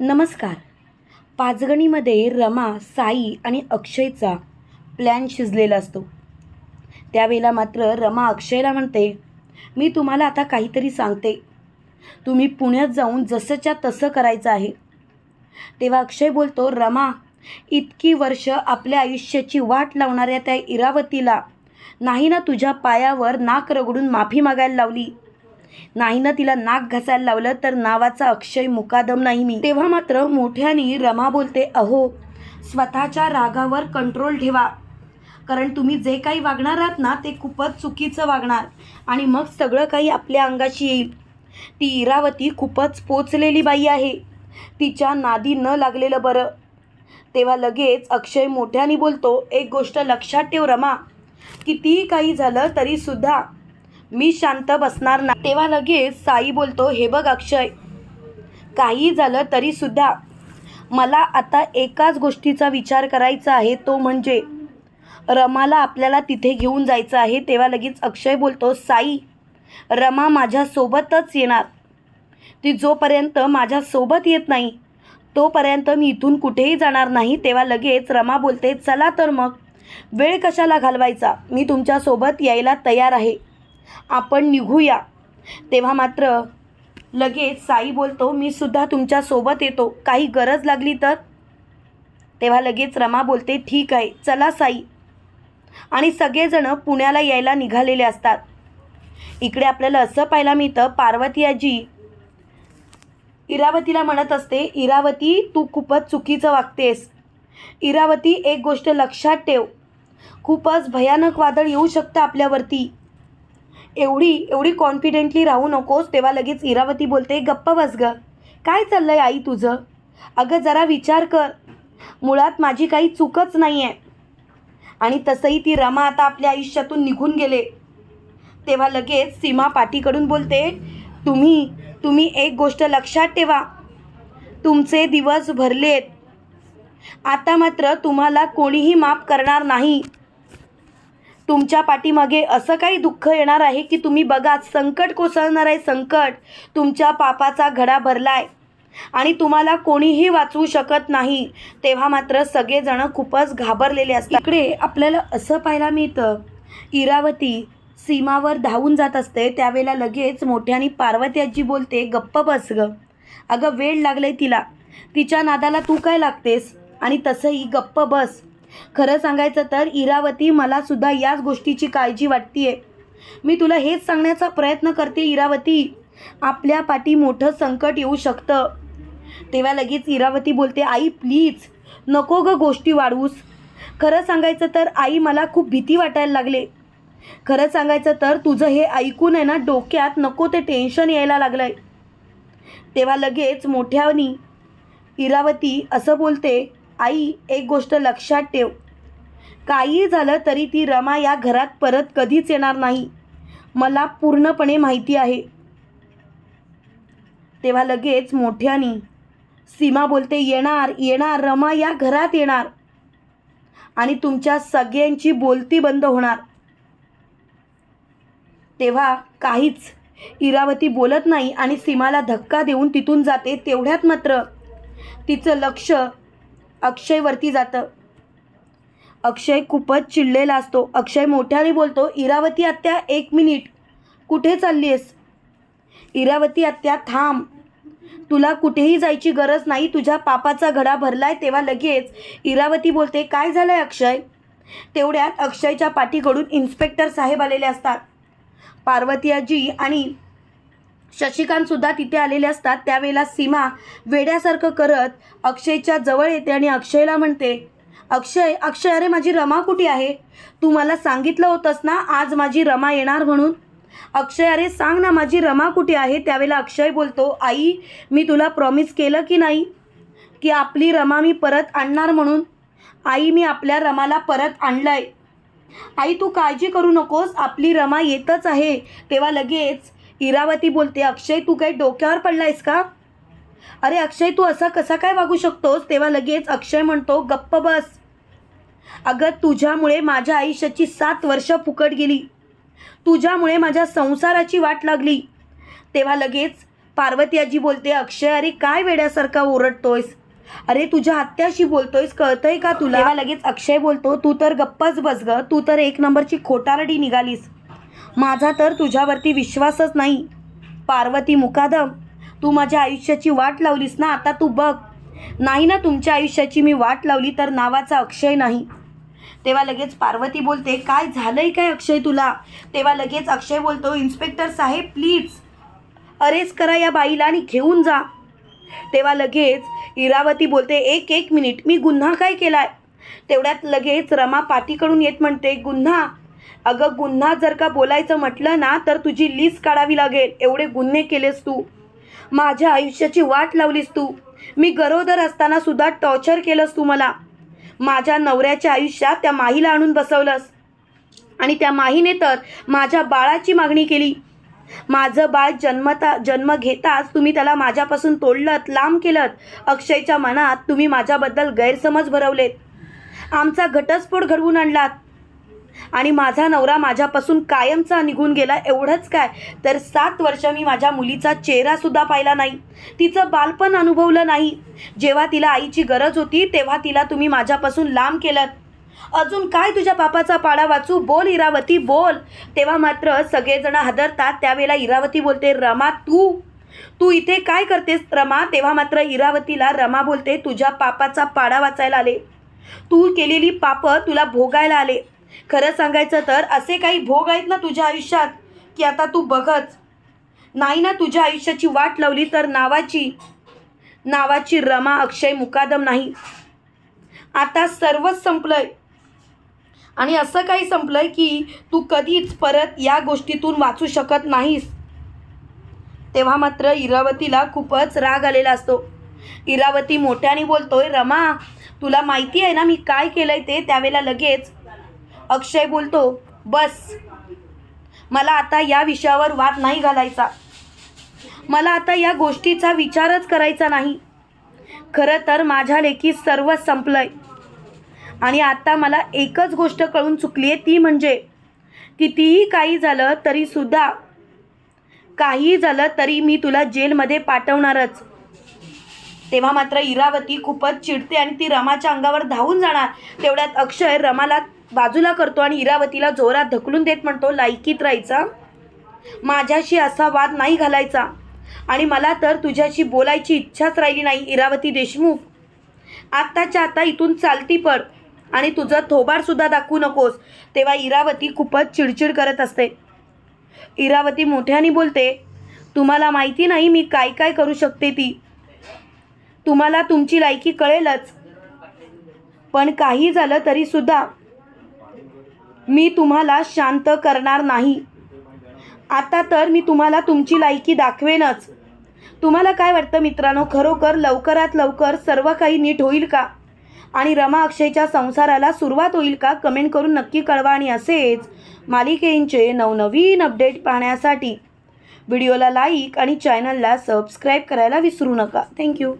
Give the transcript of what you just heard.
नमस्कार. पाचगणीमध्ये रमा साई आणि अक्षयचा प्लॅन शिजलेला असतो. त्यावेळेला मात्र रमा अक्षयला म्हणते मी तुम्हाला आता काहीतरी सांगते. तुम्ही पुण्यात जाऊन जसंच्या तसं करायचं आहे. तेव्हा अक्षय बोलतो रमा इतकी वर्ष आपल्या आयुष्याची वाट लावणाऱ्या त्या इरावतीला नाही ना तुझ्या पायावर नाक रगडून माफी मागायला लावली. नाही ना तिला नाक घासायला लावलं तर नावाचा अक्षय मुकादम नाही मी. तेव्हा मात्र मोठ्याने रमा बोलते अहो स्वतःच्या रागावर कंट्रोल ठेवा. कारण तुम्ही जे काही वागणार आहात ना ते खूपच चुकीचं वागणार. आणि मग सगळं काही आपल्या अंगाशी येईल. ती इरावती खूपच पोचलेली बाई आहे. तिच्या नादी न लागलेलं बरं. तेव्हा लगेच अक्षय मोठ्याने बोलतो एक गोष्ट लक्षात ठेव रमा. कितीही काही झालं तरीसुद्धा मी शांत बसणार ना. तेव्हा लगेच साई बोलतो हे बघ अक्षय काही झालं तरीसुद्धा मला आता एकाच गोष्टीचा विचार करायचा आहे तो म्हणजे रमाला आपल्याला तिथे घेऊन जायचं आहे. तेव्हा लगेच अक्षय बोलतो साई रमा माझ्यासोबतच येणार. ती जोपर्यंत माझ्यासोबत येत नाही तोपर्यंत मी इथून कुठेही जाणार नाही. तेव्हा लगेच रमा बोलते चला तर मग वेळ कशाला घालवायचा? मी तुमच्यासोबत यायला तयार आहे. आपण निघूया. तेव्हा मात्र लगेच साई बोलतो मी सुद्धा तुमच्यासोबत येतो. काही गरज लागली तर? तेव्हा लगेच रमा बोलते ठीक आहे चला साई. आणि सगळेजण पुण्याला यायला निघालेले असतात. इकडे आपल्याला असं पाहायला मिळतं पार्वती आजी इरावतीला म्हणत असते इरावती तू खूपच चुकीचं वागतेस. इरावती एक गोष्ट लक्षात ठेव. खूपच भयानक वादळ येऊ शकतं आपल्यावरती. एवढी एवढी कॉन्फिडेंटली राहू नकोस तेव्हा लगेच इरावती बोलते गप्प बस ग. काय चाललं आहे आई तुझं? अगं जरा विचार कर. मुळात माझी काही चूकच नाही आहे आणि तसंही ती रमा आता आपल्या आयुष्यातून निघून गेले. तेव्हा लगेच सीमा पाठीकडून बोलते तुम्ही तुम्ही एक गोष्ट लक्षात ठेवा. तुमचे दिवस भरलेत. आता मात्र तुम्हाला कोणीही माफ करणार नाही. तुमच्या पाठीमागे असं काही दुःख येणार आहे की तुम्ही बघा संकट कोसळणार आहे संकट. तुमच्या पापाचा घडा भरलाय. आणि तुम्हाला कोणीही वाचवू शकत नाही. तेव्हा मात्र सगळेजण खूपच घाबरलेले असतात. इकडे आपल्याला असं पाहायला मिळतं. इरावती सीमावर धावून जात असते. त्यावेळेला लगेच मोठ्याने पार्वती आजी बोलते गप्प बस ग. अगं वेळ लागलाय तिला. तिच्या नादाला तू काय लागतेस? आणि तसंही गप्प बस. खरं सांगायचं तर इरावती मला सुद्धा याच गोष्टीची काळजी वाटतीये. मी तुला हेच सांगण्याचा प्रयत्न करते इरावती. आपल्या पाठी मोठं संकट येऊ शकतं. तेव्हा लगेच इरावती बोलते आई प्लीज नको ग गोष्टी वाढवूस. खरं सांगायचं तर आई मला खूप भीती वाटायला लागले. खरं सांगायचं तर तुझं हे ऐकून आहे ना डोक्यात नको ते टेन्शन यायला लागलंय. तेव्हा लगेच मोठ्यानी इरावती असं बोलते आई एक गोष्ट लक्षात ठेव. काही झालं तरी ती रमा या घरात परत कधीच येणार नाही. मला पूर्णपणे माहिती आहे. तेव्हा लगेच मोठ्यानी सीमा बोलते येणार येणार रमा या घरात येणार. आणि तुमच्या सगळ्यांची बोलती बंद होणार. तेव्हा काहीच इरावती बोलत नाही आणि सीमाला धक्का देऊन तिथून जाते तेवढ्यात मात्र तिचं लक्ष अक्षयवरती जातं. अक्षय खूपच चिडलेला असतो. अक्षय मोठ्याने बोलतो इरावती आत्या एक मिनिट. कुठे चालली आहेस इरावती आत्या थांब. तुला कुठेही जायची गरज नाही. तुझ्या पापाचा घडा भरलाय तेव्हा लगेच इरावती बोलते काय झालंय अक्षय? तेवढ्यात अक्षयच्या पाठीकडून इन्स्पेक्टर साहेब आलेले असतात. पार्वती आजी आणि शशिकांतसुद्धा तिथे आलेले असतात. त्यावेळेला सीमा वेड्यासारखं करत अक्षयच्या जवळ येते आणि अक्षयला म्हणते अक्षय अक्षय अरे माझी रमा कुठे आहे? तू मला सांगितलं होतंस ना आज माझी रमा येणार म्हणून? अक्षय अरे सांग ना माझी रमा कुठे आहे? त्यावेळेला अक्षय बोलतो आई मी तुला प्रॉमिस केलं की नाही की आपली रमा मी परत आणणार म्हणून? आई मी आपल्या रमाला परत आणलंय. आई तू काळजी करू नकोस आपली रमा येतच आहे. तेव्हा लगेच इरावती बोलते अक्षय तू काही डोक्यावर पडलायस का? अरे अक्षय तू असा कसा काय वागू शकतोस? तेव्हा लगेच अक्षय म्हणतो गप्प बस. अगं तुझ्यामुळे माझ्या आयुष्याची सात वर्ष फुकट गेली. तुझ्यामुळे माझ्या संसाराची वाट लागली. तेव्हा लगेच पार्वती आजी बोलते अक्षय अरे काय वेड्यासारखा ओरडतोयस? अरे तुझ्या हत्याशी बोलतोयस कळतंय का तुला? लगेच अक्षय बोलतो तू तर गप्पच बस ग. तू तर एक नंबरची खोटारडी निघालीस. माझा तर तुझ्यावरती विश्वासच नाही. पार्वती मुकादम तू माझ्या आयुष्याची वाट लावलीस ना आता तू बघ. नाही ना तुमच्या आयुष्याची मी वाट लावली तर नावाचा अक्षय नाही. तेव्हा लगेच पार्वती बोलते काय झालंय काय अक्षय तुला? तेव्हा लगेच अक्षय बोलतो इन्स्पेक्टर साहेब प्लीज अरेस्ट करा या बाईला आणि घेऊन जा. तेव्हा लगेच इरावती बोलते एक एक मिनिट मी गुन्हा काय केलाय? तेवढ्यात लगेच रमा पातीकडून येत म्हणते गुन्हा अगं गुन्हा जर का बोलायचं म्हटलं ना तर तुझी लिस्ट काढावी लागेल. एवढे गुन्हे केलेस तू. माझ्या आयुष्याची वाट लावलीस तू. मी गरोदर असताना सुद्धा टॉर्चर केलंस तू मला. माझ्या नवऱ्याच्या आयुष्यात त्या माहीला आणून बसवलंस. आणि त्या माहीने तर माझ्या बाळाची मागणी केली. माझं बाळ जन्मता जन्म घेताच तुम्ही त्याला माझ्यापासून तोडलत लांब केलं अक्षयच्या मनात तुम्ही माझ्याबद्दल गैरसमज भरवलेत. आमचा घटस्फोट घडवून आणलात. आणि माझा नवरा माझ्यापासून कायमचा निघून गेला एवढंच काय? तर सात वर्ष मी माझ्या मुलीचा चेहरासुद्धा पाहिला नाही. तिचं बालपण अनुभवलं नाही. जेव्हा तिला आईची गरज होती तेव्हा तिला तुम्ही माझ्यापासून लांब केलं अजून काय तुझ्या पापाचा पाडा वाचू? बोल इरावती बोल. तेव्हा मात्र सगळेजण हादरतात. त्यावेळेला इरावती बोलते रमा तू? तू इथे काय करतेस रमा? तेव्हा मात्र इरावतीला रमा बोलते तुझ्या पापाचा पाडा वाचायला आले. तू केलेली पापं तुला भोगायला आले. खरं सांगायचं तर असे काही भोग आहेत ना तुझ्या आयुष्यात की आता तू बघच. नाही ना तुझ्या आयुष्याची वाट लावली तर नावाची नावाची रमा अक्षय मुकादम नाही. आता सर्वच संपलंय. आणि असं काही संपलंय की तू कधीच परत या गोष्टीतून वाचू शकत नाहीस. तेव्हा मात्र इरावतीला खूपच राग आलेला असतो. इरावती मोठ्याने बोलतोय रमा तुला माहिती आहे ना मी काय केलंय ते? त्यावेळेला लगेच अक्षय बोलतो बस मला आता या विषयावर वाद नाही घालायचा. मला आता या गोष्टीचा विचारच करायचा नाही. खरं तर माझ्या लेखी सर्व संपलंय. आणि आता मला एकच गोष्ट कळून चुकली आहे ती म्हणजे कितीही काही झालं तरीसुद्धा काही झालं तरी मी तुला जेलमध्ये पाठवणारच. तेव्हा मात्र इरावती खूपच चिडते आणि ती रमाच्या अंगावर धावून जाणार. तेवढ्यात अक्षय रमाला बाजूला करतो आणि इरावतीला जोरात ढकलून देत म्हणतो लायकीत राहायचा. माझ्याशी असा वाद नाही घालायचा. आणि मला तर तुझ्याशी बोलायची इच्छाच राहिली नाही इरावती देशमुख. आत्ताच्या आता इथून चालती पड आणि तुझं थोबाडसुद्धा दाखवू नकोस. तेव्हा इरावती खूपच चिडचिड करत असते. इरावती मोठ्याने बोलते तुम्हाला माहिती नाही मी काय काय करू शकते ती. तुम्हाला तुमची लायकी कळेलच. पण काही झालं तरीसुद्धा मी तुम्हाला शांत करणार नाही. आता तर मी तुम्हाला तुमची लायकी दाखवेनच. तुम्हाला काय वाटतं मित्रांनो खरोखर लवकरात लवकर सर्व काही नीट होईल का? आणि रमा अक्षयच्या संसाराला सुरुवात होईल का? कमेंट करून नक्की कळवा आणि असेच मालिकेंचे नवनवीन अपडेट पाहण्यासाठी. व्हिडिओला लाईक आणि चॅनलला सबस्क्राईब करायला विसरू नका. थँक्यू.